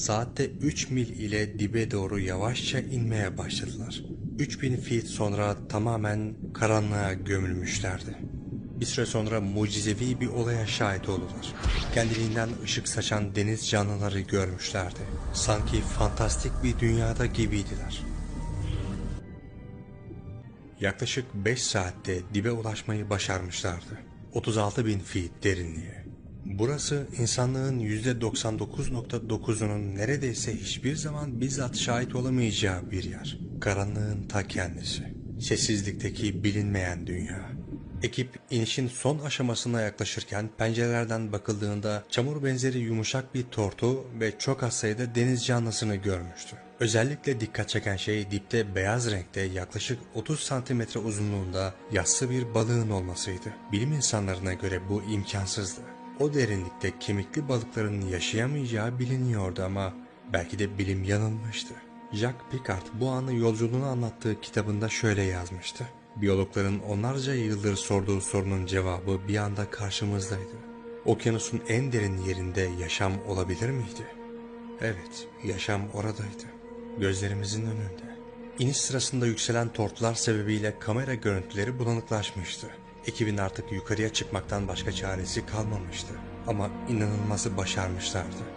Saatte 3 mil ile dibe doğru yavaşça inmeye başladılar. 3000 feet sonra tamamen karanlığa gömülmüşlerdi. Bir süre sonra mucizevi bir olaya şahit oldular. Kendiliğinden ışık saçan deniz canlıları görmüşlerdi. Sanki fantastik bir dünyada gibiydiler. Yaklaşık 5 saatte dibe ulaşmayı başarmışlardı. 36 bin feet derinliğe. Burası insanlığın %99.9'unun neredeyse hiçbir zaman bizzat şahit olamayacağı bir yer. Karanlığın ta kendisi. Sessizlikteki bilinmeyen dünya. Ekip inişin son aşamasına yaklaşırken pencerelerden bakıldığında çamur benzeri yumuşak bir tortu ve çok az sayıda deniz canlısını görmüştü. Özellikle dikkat çeken şey dipte beyaz renkte yaklaşık 30 santimetre uzunluğunda yassı bir balığın olmasıydı. Bilim insanlarına göre bu imkansızdı. O derinlikte kemikli balıkların yaşayamayacağı biliniyordu ama belki de bilim yanılmıştı. Jacques Picard bu anı yolculuğunu anlattığı kitabında şöyle yazmıştı. Biyologların onlarca yıldır sorduğu sorunun cevabı bir anda karşımızdaydı. Okyanusun en derin yerinde yaşam olabilir miydi? Evet, yaşam oradaydı. Gözlerimizin önünde. İniş sırasında yükselen tortlar sebebiyle kamera görüntüleri bulanıklaşmıştı. Ekibin artık yukarıya çıkmaktan başka çaresi kalmamıştı. Ama inanılması başarmışlardı.